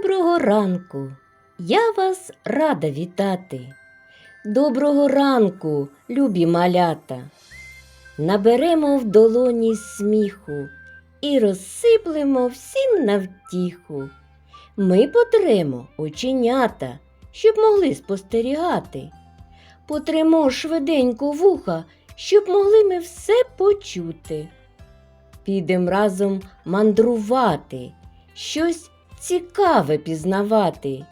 Доброго ранку! Я вас рада вітати. Доброго ранку, любі малята. Наберемо в долоні сміху і розсиплемо всім навтіху. Ми потремо оченята, щоб могли спостерігати. Потремо швиденько вуха, щоб могли ми все почути. Підем разом мандрувати, щось цікаве пізнавати.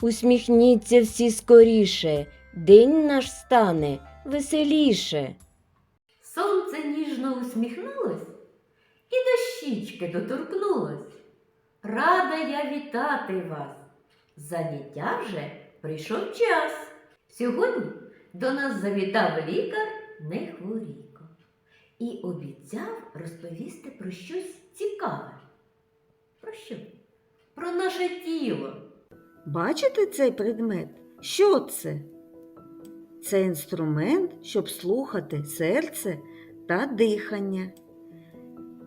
Усміхніться всі скоріше, день наш стане веселіше. Сонце ніжно усміхнулось і до щічки доторкнулось. Рада я вітати вас. Заняття вже прийшов час. Сьогодні до нас завітав лікар Нехворійко і обіцяв розповісти про щось цікаве. Про що? Про наше тіло. Бачите цей предмет? Що це? Це інструмент, щоб слухати серце та дихання.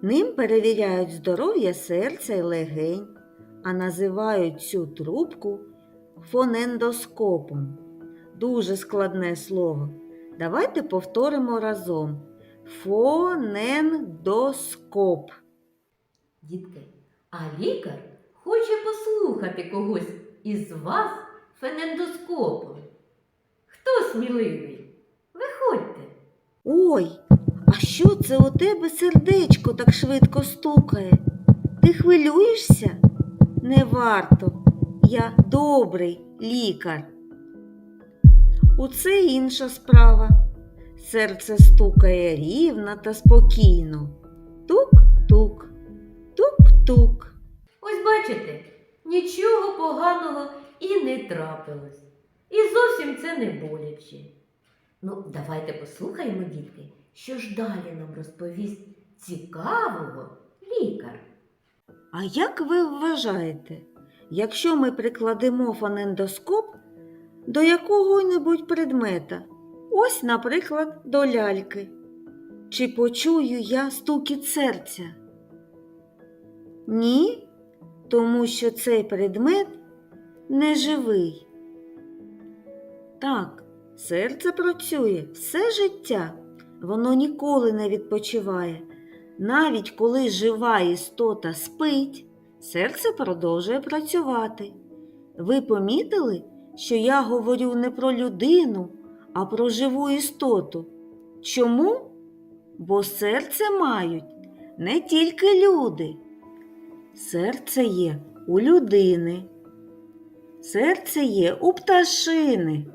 Ним перевіряють здоров'я серця і легень, а називають цю трубку фонендоскопом. Дуже складне слово. Давайте повторимо разом. Фонендоскоп. Дітки, а лікар хоче послухати когось із вас фенендоскопом. Хто сміливий? Виходьте. Ой, а що це у тебе сердечко так швидко стукає? Ти хвилюєшся? Не варто. Я добрий лікар. Оце інша справа. Серце стукає рівно та спокійно. Тук-тук, тук-тук. Бачите, нічого поганого і не трапилось. І зовсім це не боляче. Ну, давайте послухаємо, дітки, що ж далі нам розповість цікавого лікар. А як ви вважаєте, якщо ми прикладемо фонендоскоп до якого-небудь предмета, ось, наприклад, до ляльки, чи почую я стукіт серця? Ні, тому що цей предмет не живий. Так, серце працює все життя, воно ніколи не відпочиває. Навіть коли жива істота спить, серце продовжує працювати. Ви помітили, що я говорю не про людину, а про живу істоту. Чому? Бо серце мають не тільки люди. Серце є у людини. Серце є у пташини.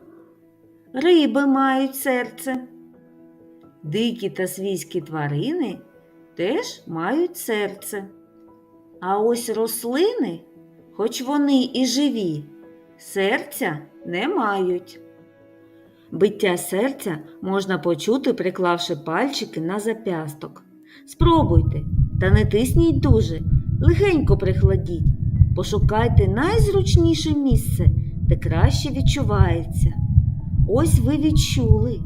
Риби мають серце. Дикі та свійські тварини теж мають серце. А ось рослини, хоч вони і живі, серця не мають. Биття серця можна почути, приклавши пальчики на зап'ясток. Спробуйте та не тисніть дуже, легенько прихладіть, пошукайте найзручніше місце, де краще відчувається. Ось ви відчули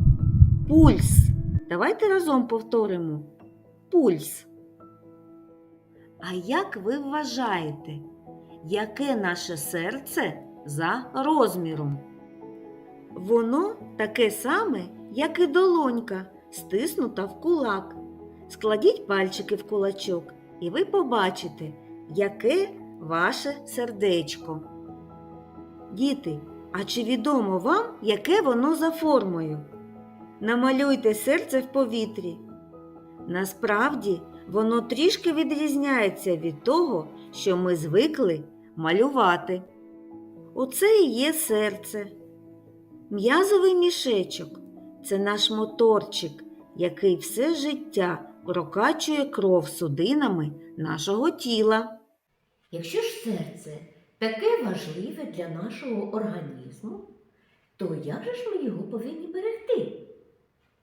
пульс. Давайте разом повторимо пульс. А як ви вважаєте, яке наше серце за розміром? Воно таке саме, як і долонька, стиснута в кулак. Складіть пальчики в кулачок, і ви побачите, яке ваше сердечко. Діти, а чи відомо вам, яке воно за формою? Намалюйте серце в повітрі. Насправді воно трішки відрізняється від того, що ми звикли малювати. Оце і є серце. М'язовий мішечок це наш моторчик, який все життя прокачує кров судинами нашого тіла. Якщо ж серце таке важливе для нашого організму, то як же ж ми його повинні берегти?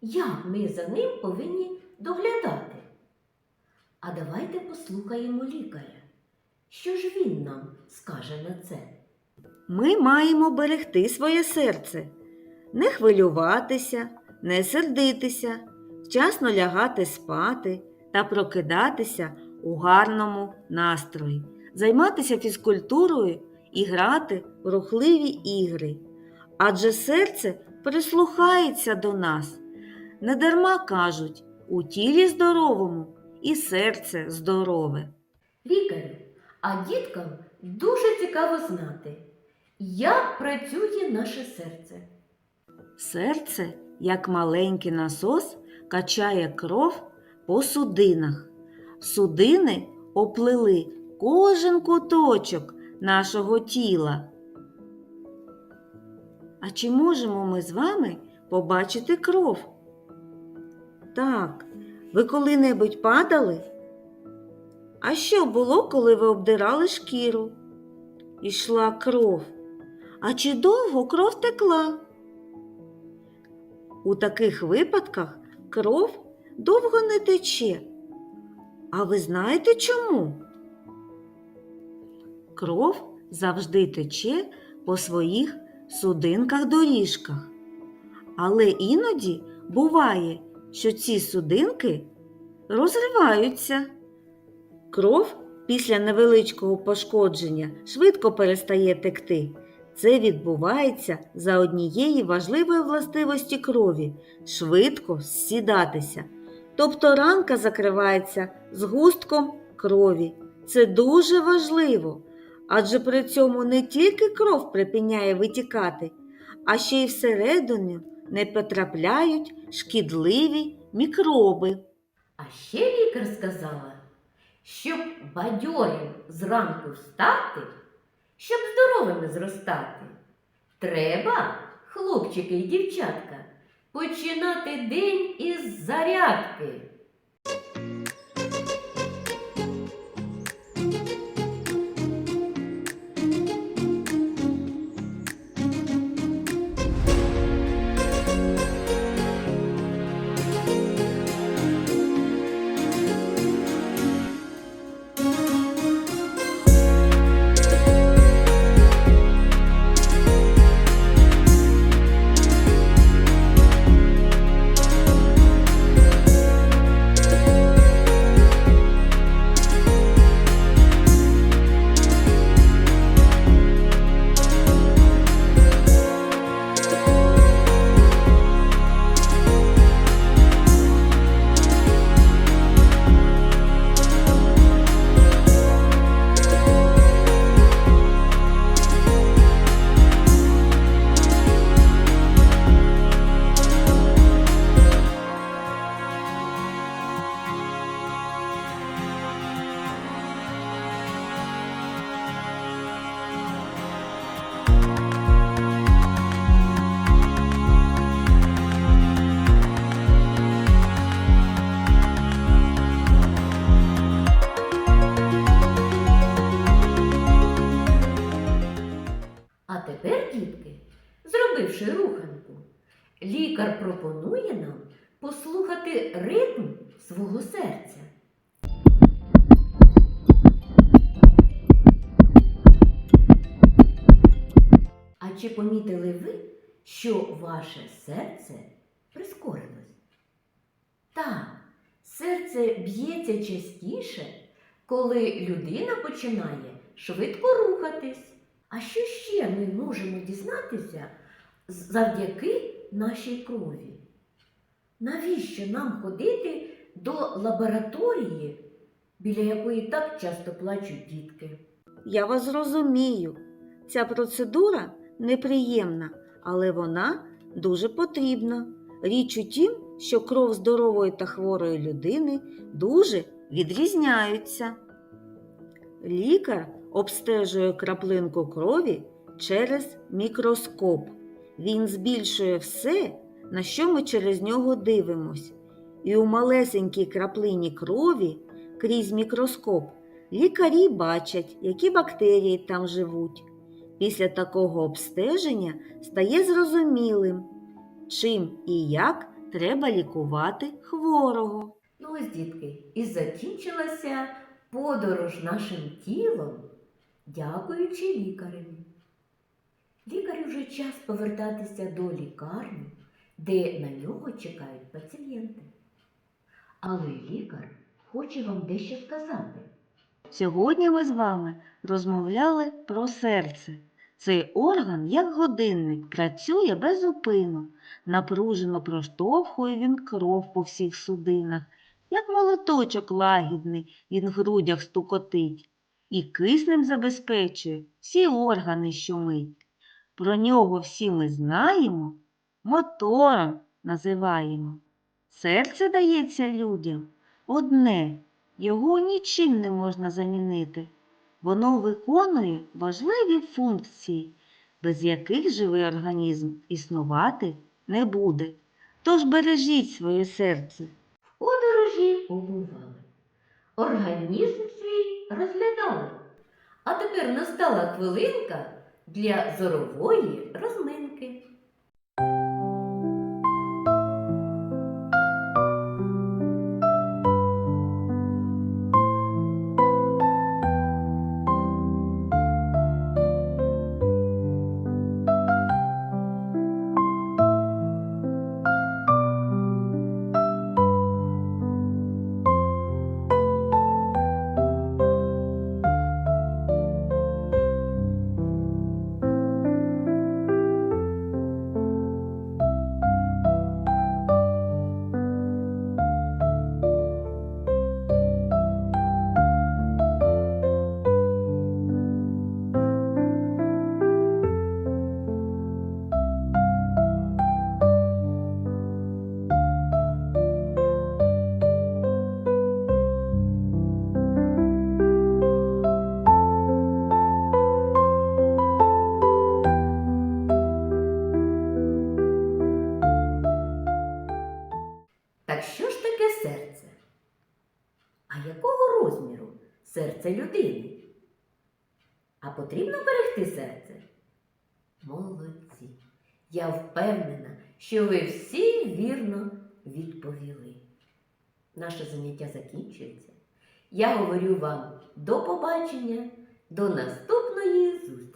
Як ми за ним повинні доглядати? А давайте послухаємо лікаря. Що ж він нам скаже на це? Ми маємо берегти своє серце, не хвилюватися, не сердитися, вчасно лягати спати та прокидатися у гарному настрої. займатися фізкультурою і грати в рухливі ігри. Адже серце прислухається до нас. Недарма кажуть, у тілі здоровому і серце здорове. Лікарю, а діткам дуже цікаво знати, як працює наше серце. Серце, як маленький насос, качає кров по судинах. Судини оплели кожен куточок нашого тіла. А чи можемо ми з вами побачити кров? Так, ви коли-небудь падали? А що було, коли ви обдирали шкіру? Ішла кров. А чи довго кров текла? У таких випадках кров довго не тече. А ви знаєте чому? Кров завжди тече по своїх судинках-доріжках. Але іноді буває, що ці судинки розриваються. Кров після невеличкого пошкодження швидко перестає текти. Це відбувається за однієї важливої властивості крові швидко сідатися. Тобто ранка закривається згустком крові. Це дуже важливо, адже при цьому не тільки кров припиняє витікати, а ще й всередину не потрапляють шкідливі мікроби. А ще лікар сказала, щоб бадьорим зранку встати, щоб здоровими зростати, треба, хлопчики і дівчатка, починати день із зарядки. Послухати ритм свого серця. А чи помітили ви, що ваше серце прискорилось? Так, серце б'ється частіше, коли людина починає швидко рухатись. А що ще ми можемо дізнатися завдяки нашій крові? Навіщо нам ходити до лабораторії, біля якої так часто плачуть дітки? Я вас зрозумію. Ця процедура неприємна, але вона дуже потрібна. Річ у тім, що кров здорової та хворої людини дуже відрізняються. Лікар обстежує краплинку крові через мікроскоп. Він збільшує все, на що ми через нього дивимось. І у малесенькій краплині крові крізь мікроскоп лікарі бачать, які бактерії там живуть. Після такого обстеження стає зрозумілим, чим і як треба лікувати хворого. Ну ось, дітки, і закінчилася подорож нашим тілом, дякуючи лікареві. Лікарю вже час повертатися до лікарні, де на нього чекають пацієнти. Але лікар хоче вам дещо сказати. Сьогодні ми з вами розмовляли про серце. Цей орган, як годинник, працює без зупину. Напружено проштовхує він кров по всіх судинах, як молоточок лагідний він в грудях стукотить, і киснем забезпечує всі органи, що мить. Про нього всі ми знаємо, мотором називаємо. Серце дається людям одне, його нічим не можна замінити. Воно виконує важливі функції, без яких живий організм існувати не буде. Тож бережіть своє серце. Подорожі побували. Організм свій розглядали. А тепер настала хвилинка для зорової розминки. Якого розміру серце людини? А потрібно берегти серце? Молодці! Я впевнена, що ви всі вірно відповіли. Наше заняття закінчується. Я говорю вам до побачення, до наступної зустрічі!